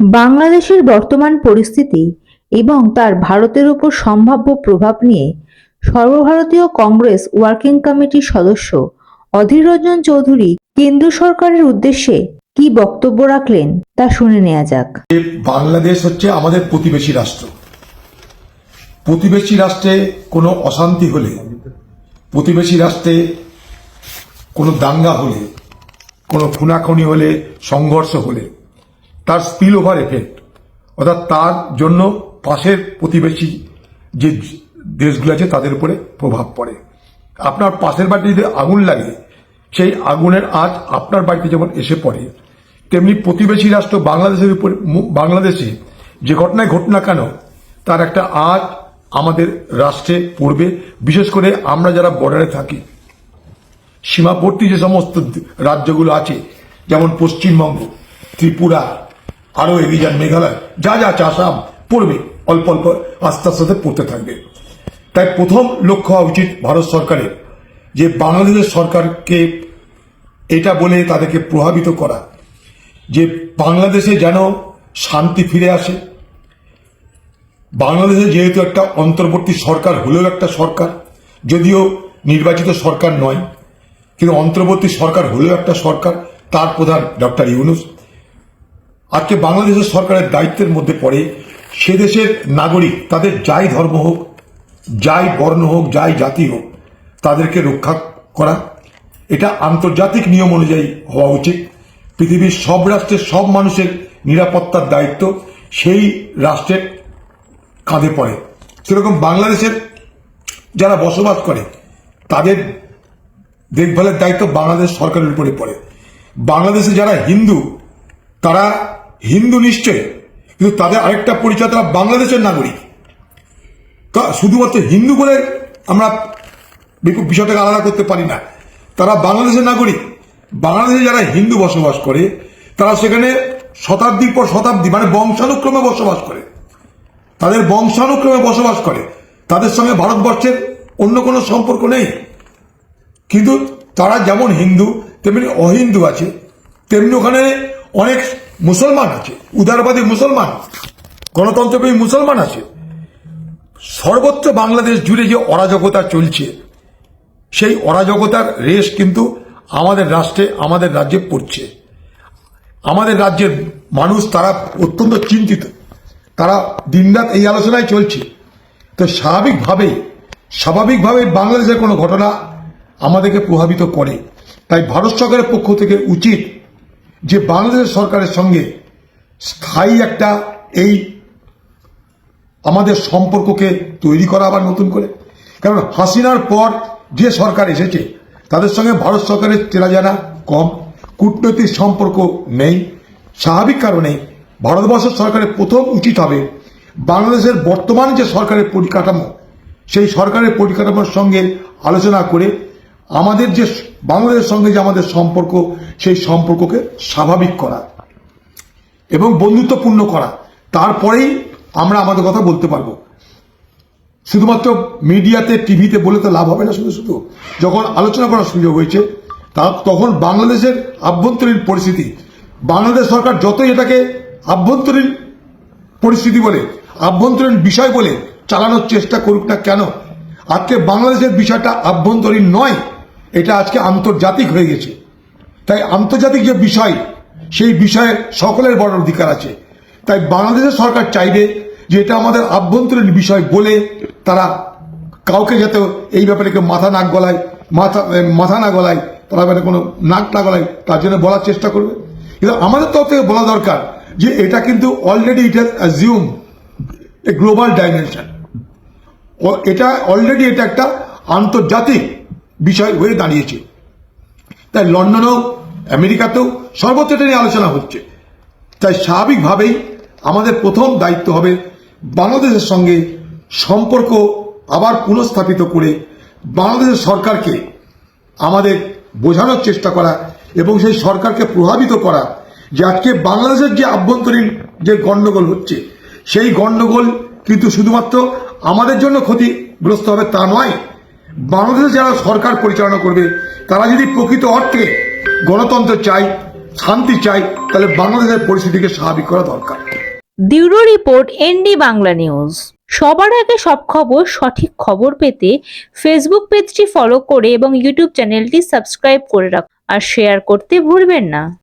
বাংলাদেশের বর্তমান পরিস্থিতি এবং তার ভারতের উপর সম্ভাব্য প্রভাব নিয়ে সর্বভারতীয় কংগ্রেস ওয়ার্কিং কমিটির সদস্য অধীর রঞ্জন চৌধুরী কেন্দ্র সরকারের উদ্দেশ্যে কি বক্তব্য রাখলেন তা শুনে নেওয়া যাক। বাংলাদেশ হচ্ছে আমাদের প্রতিবেশী রাষ্ট্র। প্রতিবেশী রাষ্ট্রে কোনো অশান্তি হলে, প্রতিবেশী রাষ্ট্রে কোনো দাঙ্গা হলে, কোনো খুনাখুনি হলে, সংঘর্ষ হলে তার স্পিল ওভার এফেক্ট অর্থাৎ তার জন্য পাশের প্রতিবেশী যে দেশগুলো আছে তাদের উপরে প্রভাব পড়ে। আপনার পাশের বাড়িতে যদি আগুন লাগে, সেই আগুনের আজ আপনার বাড়িতে যেমন এসে পড়ে, তেমনি প্রতিবেশী রাষ্ট্র বাংলাদেশের উপরে, বাংলাদেশে যে ঘটনায় ঘটনা কেন, তার একটা আজ আমাদের রাষ্ট্রে পড়বে। বিশেষ করে আমরা যারা বর্ডারে থাকি, সীমাবর্তী যে সমস্ত রাজ্যগুলো আছে, যেমন পশ্চিমবঙ্গ, ত্রিপুরা আরও এগিয়ে যান মেঘালয়। যা যা, চাষ আসাম পড়বে। অল্প অল্প আস্তে আস্তে পড়তে থাকবে। তাই প্রথম লক্ষ্য হওয়া উচিত ভারত সরকারের যে বাংলাদেশের সরকারকে এটা বলে তাদেরকে প্রভাবিত করা। যে বাংলাদেশে যেন শান্তি ফিরে আসে। বাংলাদেশে যেহেতু একটা অন্তর্বর্তী সরকার, হলেও একটা সরকার, যদিও নির্বাচিত সরকার নয়, কিন্তু অন্তর্বর্তী সরকার, হলেও একটা সরকার, তার প্রধান ডক্টর ইউনুস। আজকে বাংলাদেশের সরকারের দায়িত্বের মধ্যে পড়ে সে দেশের নাগরিক, তাদের যাই ধর্ম হোক, যাই বর্ণ হোক, যাই জাতি হোক, তাদেরকে রক্ষা করা। এটা আন্তর্জাতিক নিয়ম অনুযায়ী হওয়া উচিত। পৃথিবীর সব রাষ্ট্রের সব মানুষের নিরাপত্তার দায়িত্ব সেই রাষ্ট্রের কাঁধে পড়ে। সেরকম বাংলাদেশের যারা বসবাস করে, তাদের দেখভালের দায়িত্ব বাংলাদেশ সরকারের উপরে পড়ে। বাংলাদেশে যারা হিন্দু, তারা হিন্দু নিশ্চয় কিন্তু তাদের আরেকটা পরিচয়, তারা বাংলাদেশের নাগরিক। তা শুধুমাত্র হিন্দু বলে আমরা বিষয়টাকে আলাদা করতে পারি না। তারা বাংলাদেশের নাগরিক। বাংলাদেশে যারা হিন্দু বসবাস করে, তারা সেখানে শতাব্দীর পর শতাব্দী মানে বংশানুক্রমে বসবাস করে। তাদের বংশানুক্রমে বসবাস করে। তাদের সঙ্গে ভারতবর্ষের অন্য কোনো সম্পর্ক নেই। কিন্তু তারা যেমন হিন্দু, তেমনি অহিন্দু আছে। তেমনি ওখানে অনেক মুসলমান আছে, উদারবাদী মুসলমান, গণতন্ত্রপ্রেমী মুসলমান আছে। সর্বত্র বাংলাদেশ জুড়ে যে অরাজকতা চলছে, সেই অরাজকতার রেশ কিন্তু আমাদের রাষ্ট্রে, আমাদের রাজ্যে পড়ছে। আমাদের রাজ্যের মানুষ তারা অত্যন্ত চিন্তিত। তারা দিনরাত এই আলোচনায় চলছে। তো স্বাভাবিকভাবেই স্বাভাবিকভাবে বাংলাদেশের কোনো ঘটনা আমাদেরকে প্রভাবিত করে। তাই ভারত সরকারের পক্ষ থেকে উচিত যে বাংলাদেশ সরকারের সঙ্গে স্থায়ী একটা এই আমাদের সম্পর্ককে তৈরি করা আবার নতুন করে। কারণ হাসিনার পর যে সরকার এসেছে, তাদের সঙ্গে ভারত সরকারের চেনা জানা কম, কূটনৈতিক সম্পর্ক নেই। স্বাভাবিক কারণে ভারতবর্ষ সরকারের প্রথম উচিত হবে বাংলাদেশের বর্তমান যে সরকারের পরিকাঠামো, সেই সরকারের পরিকাঠামোর সঙ্গে আলোচনা করে আমাদের যে বাংলাদেশের সঙ্গে যে আমাদের সম্পর্ক, সেই সম্পর্ককে স্বাভাবিক করা এবং বন্ধুত্বপূর্ণ করা। তারপরেই আমরা আমাদের কথা বলতে পারব। শুধুমাত্র মিডিয়াতে, টিভিতে বলে তো লাভ হবে না শুধু শুধু। যখন আলোচনা করার সুযোগ হয়েছে, তা তখন বাংলাদেশের আভ্যন্তরীণ পরিস্থিতি, বাংলাদেশ সরকার যতই এটাকে আভ্যন্তরীণ পরিস্থিতি বলে, আভ্যন্তরীণ বিষয় বলে চালানোর চেষ্টা করুক না কেন, আজকে বাংলাদেশের বিষয়টা আভ্যন্তরীণ নয়। এটা আজকে আন্তর্জাতিক হয়ে গেছে। তাই আন্তর্জাতিক যে বিষয়, সেই বিষয়ে সকলের বড় অধিকার আছে। তাই বাংলাদেশের সরকার চাইবে যে এটা আমাদের আভ্যন্তরীণ বিষয় বলে তারা কাউকে যাতে এই ব্যাপারে কেউ মাথা নাক গলায়, মাথা মাথা না গলায়, তারা মানে কোনো নাক না গলায়, তার জন্য বলার চেষ্টা করবে। কিন্তু আমাদের তরফ থেকে বলা দরকার যে এটা কিন্তু already it assume a global dimension এটা অলরেডি এটা একটা আন্তর্জাতিক বিষয় হয়ে দাঁড়িয়েছে। তাই লন্ডনেও, আমেরিকাতেও সর্বত্র এটা নিয়ে আলোচনা হচ্ছে। তাই স্বাভাবিকভাবেই আমাদের প্রথম দায়িত্ব হবে বাংলাদেশের সঙ্গে সম্পর্ক আবার পুনঃস্থাপিত করে বাংলাদেশের সরকারকে আমাদের বোঝানোর চেষ্টা করা এবং সেই সরকারকে প্রভাবিত করা যে আজকে বাংলাদেশের যে আভ্যন্তরীণ যে গণ্ডগোল হচ্ছে, সেই গণ্ডগোল কিন্তু শুধুমাত্র আমাদের জন্য ক্ষতিগ্রস্ত হবে তা নয় বাংলাদেশে যারা সরকার পরিচালনা করবে, তারা যদি প্রকৃত অর্থে গণতন্ত্র চাই শান্তি চাই তাহলে বাংলাদেশের পরিস্থিতিকে স্বাভাবিক করা দরকার। Bureau report ND Bangla news. সবার আগে সব খবর, সঠিক খবর পেতে ফেসবুক পেজটি ফলো করে এবং ইউটিউব চ্যানেলটি সাবস্ক্রাইব করে রাখুন। আর শেয়ার করতে ভুলবেন না।